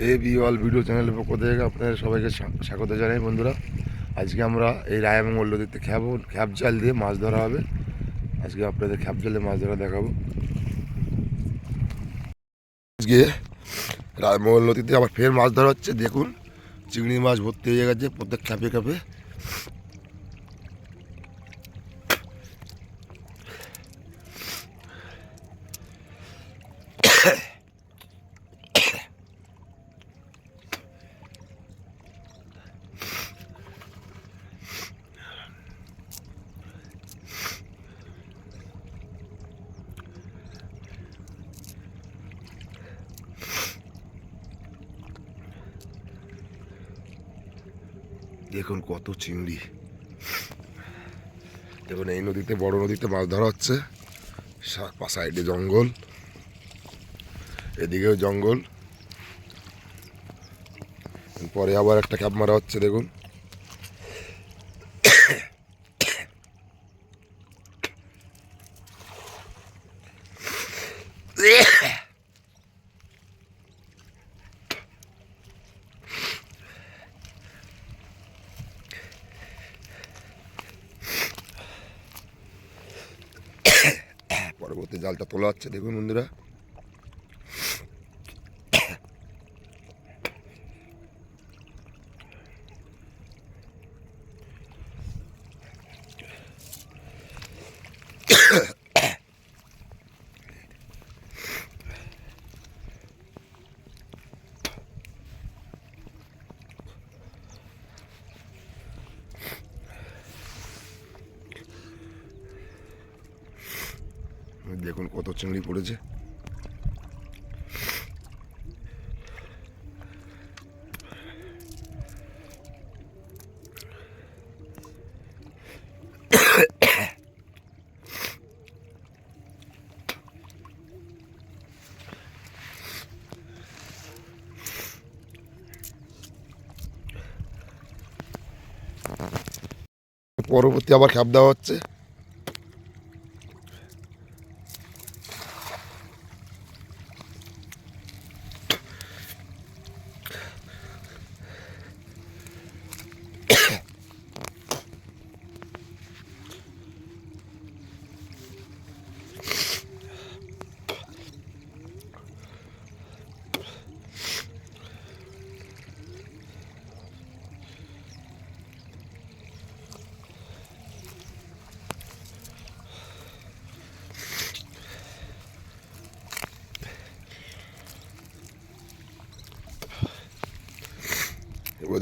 A B all video চ্যানেলের পক্ষ থেকে আপনাদের সবাইকে স্বা- স্বাগত জানাই বন্ধুরা। আজকে আমরা এই রায়মঙ্গল নদীতে খ্যাপ খ্যাপ জাল দিয়ে মাছ ধরা হবে। আজকে আপনাদের খ্যাপ জালে মাছ ধরা দেখাবো। আজকে রায়মঙ্গল নদীতে আবার ফের মাছ ধরা হচ্ছে। দেখুন, চিংড়ি মাছ ভর্তি হয়ে গেছে, প্রত্যেক খ্যাপে খ্যাপে দেখুন কত চিংড়ি। দেখুন এই নদীতে, বড় নদীতে মাছ ধরা হচ্ছে। সাইডে জঙ্গল। এদিকেও জঙ্গল। পরে আবার একটা ক্যাপ মারা হচ্ছে, দেখুন পরবর্তী জালটা তোলা হচ্ছে দেখুন বন্ধুরা। দেখুন কত চিংড়ি পড়েছে। পরবর্তী আবার খ্যাপ দেওয়া হচ্ছে।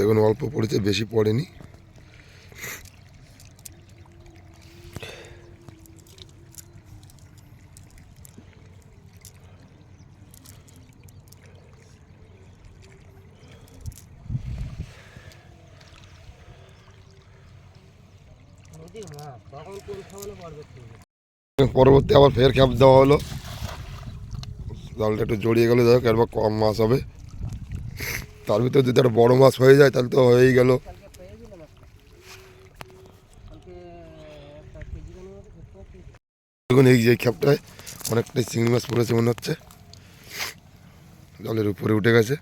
দেখুন, অল্প পড়েছে, বেশি পড়েনি। পরবর্তী আবার ফের খ্যাপ দেওয়া হলো। জালটা একটু জড়িয়ে গেলে এরপর কম মাছ হবে। তার ভিতরে যদি একটা বড় মাছ হয়ে যায়, তাহলে তো হয়েই গেল। দেখুন, এই যে খ্যাপটায় অনেকটাই চিংড়ি মাছ পড়েছে মনে হচ্ছে। জলের উপরে উঠে গেছে।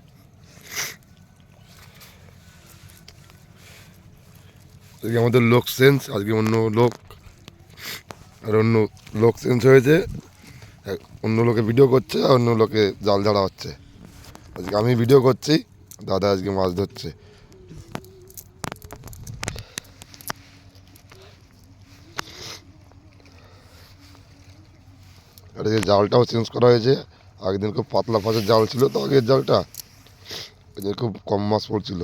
আজকে আমাদের লোক চেঞ্জ আজকে অন্য লোক আর অন্য লোক চেঞ্জ হয়েছে। অন্য লোকে ভিডিও করছে আর অন্য লোকে জাল ঝাড়া হচ্ছে। আজকে আমি ভিডিও করছি। দাদা আজকে মাছ ধরছে। আর এই জালটাও চেঞ্জ করা হয়েছে। আগের খুব পাতলা ফাঁসের জাল ছিল, তো আগের জালটা খুব কম মাছ পড়ছিল।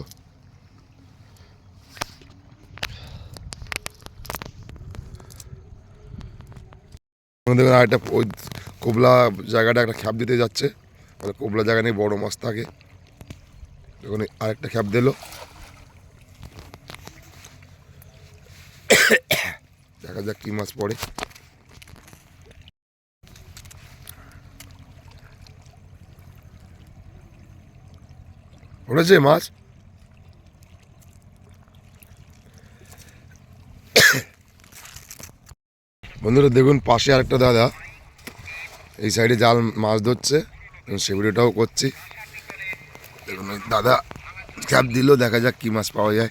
দেখুন আরেকটা ওই কোবলা জায়গাটা একটা খ্যাপ দিতে যাচ্ছে। মানে কোবলা জায়গা নিয়ে বড় মাছ থাকে। দেখুন আরেকটা খ্যাপ দিল। দেখা যাক কি মাছ পড়ে। পড়েছে মাছ? বন্ধুরা, দেখুন পাশে আরেকটা দাদা। এই সাইডে জাল মাছ ধরছে। এবং সে ভিডিওটাও করছি। দাদা চাপ দিল দেখা যাক কি মাছ পাওয়া যায়।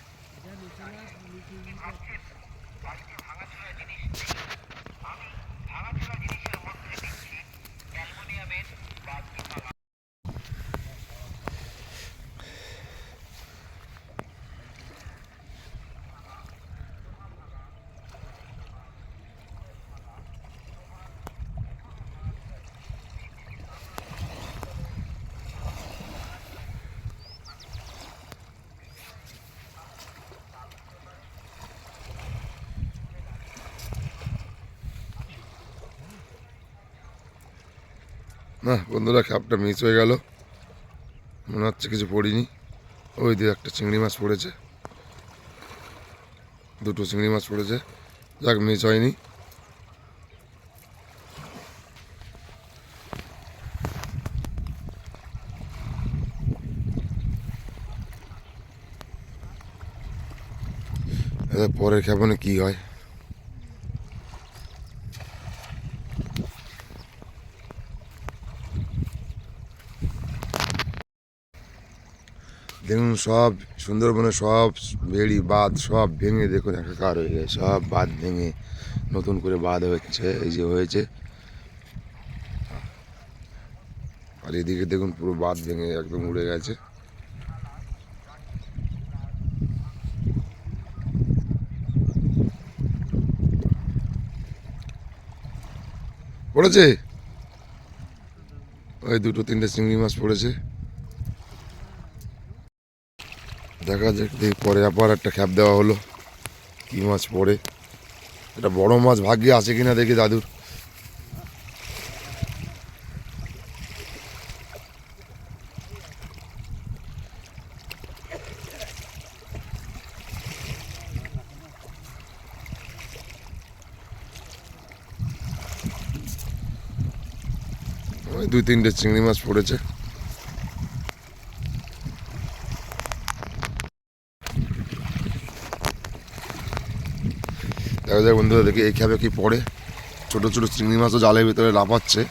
না, বন্ধুরা ক্যাপটা মিস হয়ে গেল। মনে হচ্ছে কিছু পড়িনি। ওই দিয়ে একটা চিংড়ি মাছ পড়েছে। দুটো চিংড়ি মাছ পড়েছে। যাক মিস হয়নি। পরের খেপনে কি হয়? দেখুন সব সুন্দরবনে সব বেড়ি বাঁধ সব ভেঙে দেখুন একাকার হয়ে গেছে, সব বাঁধ ভেঙে নতুন করে বাঁধ হচ্ছে, এই যে হয়েছে। আর এদিকে দেখুন পুরো বাঁধ ভেঙে একদম উড়ে গেছে। পড়েছে? ওই দুটো তিনটে চিংড়ি মাছ পড়েছে। দেখা যাক, দেখি পরে আবার একটা খ্যাপ দেওয়া হলো। কি মাছ পড়ে? এটা বড় মাছ, ভাগ্যে আছে কিনা দেখি দাদুর। ওই দুই তিনটে চিংড়ি মাছ পড়েছে। দেখা বন্ধুরা দেখি এই খেপে কি পড়ে? ছোট ছোট চিংড়ি মাছও জালের ভিতরে লাফাচ্ছে।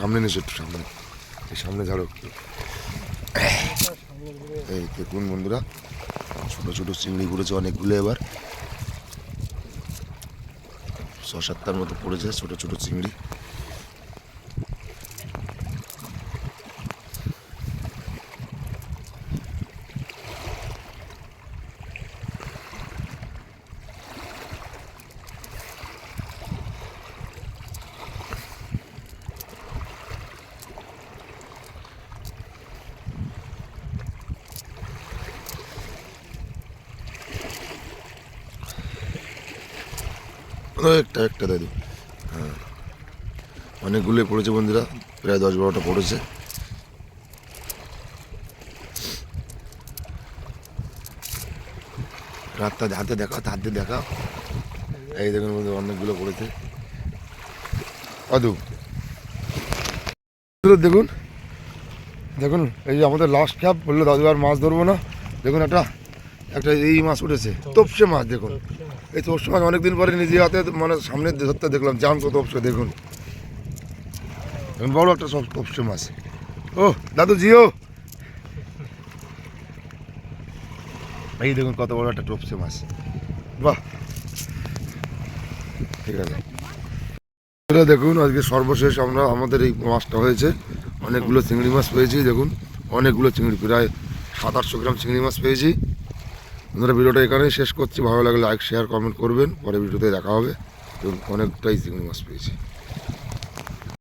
সামনে নিস একটু সামনে। এই সামনে ঝাড়ো এই দেখুন বন্ধুরা? ছোট ছোট চিংড়ি ঘুরেছে অনেকগুলো এবার। ছ, সাতটার মতো পড়েছে ছোট ছোট চিংড়ি। একটা একটা দাদু। হ্যাঁ। অনেকগুলোই পড়েছে বন্ধুরা, প্রায় দশ বারোটা পড়েছে। রাতটা হাতে দেখাও হাত দিয়ে দেখাও। এই দেখুন বন্ধু অনেকগুলো পড়েছে। অদু। দেখুন। দেখুন, এই যে আমাদের লাস্ট ক্যাপ বলল দাদু আর মাছ ধরবো না। দেখুন একটা একটা এই মাছ উঠেছে, তপসে মাছ, দেখুন। এই তোপসে মাছ অনেকদিন পরে নিজে হাতে মানে সামনে ধরতে দেখলাম জান তো তোপসে দেখুন। বড় একটা সব তোপসে মাছ ও, দাদু জিও। এই দেখুন কত বড় একটা টোপসে মাছ বাহ। ঠিক আছে। বন্ধুরা দেখুন, আজকে সর্বশেষ আমরা, আমাদের এই মাছটা হয়েছে। অনেকগুলো চিংড়ি মাছ পেয়েছি, দেখুন। অনেকগুলো চিংড়ি, প্রায় সাত আটশো গ্রাম চিংড়ি মাছ পেয়েছি। বন্ধুরা, ভিডিওটা এখানেই শেষ করছি। ভালো লাগলে লাইক শেয়ার কমেন্ট করবেন। পরে ভিডিওতে দেখা হবে। এবং অনেকটাই চিংড়ি মাছ পেয়েছি।